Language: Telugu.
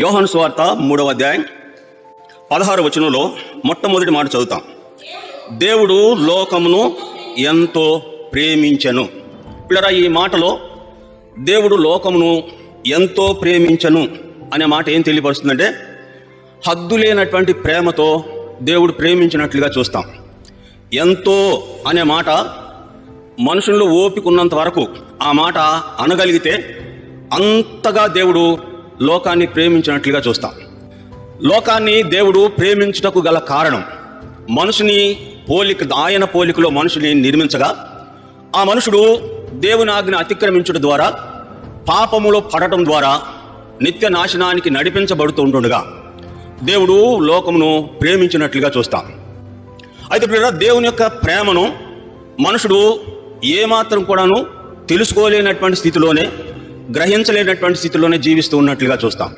యోహన్ స్వార్త మూడవ అధ్యాయం పదహారు వచనంలో మొట్టమొదటి మాట చదువుతాం. దేవుడు లోకమును ఎంతో ప్రేమించను. పిల్లరా ఈ మాటలో దేవుడు లోకమును ఎంతో ప్రేమించను అనే మాట ఏం తెలియపరుస్తుందంటే హద్దు లేనటువంటి ప్రేమతో దేవుడు ప్రేమించినట్లుగా చూస్తాం. ఎంతో అనే మాట మనుషుల్లో ఓపిక ఉన్నంత వరకు ఆ మాట అనగలిగితే అంతగా దేవుడు లోకాన్ని ప్రేమించినట్లుగా చూస్తాం. లోకాన్ని దేవుడు ప్రేమించుటకు గల కారణం మనుషుని పోలిక ఆయన పోలికలో మనుషుని నిర్మించగా ఆ మనుషుడు దేవుని ఆజ్ఞ అతిక్రమించడం ద్వారా పాపములో పడటం ద్వారా నిత్య నాశనానికి నడిపించబడుతూ ఉంటుండగా దేవుడు లోకమును ప్రేమించినట్లుగా చూస్తాం. అయితే ప్రియులారా, దేవుని యొక్క ప్రేమను మనుషుడు ఏమాత్రం కూడాను తెలుసుకోలేనటువంటి స్థితిలోనే గ్రహించలేనటువంటి స్థితిలోనే జీవిస్తూ ఉన్నట్లుగా చూస్తాం.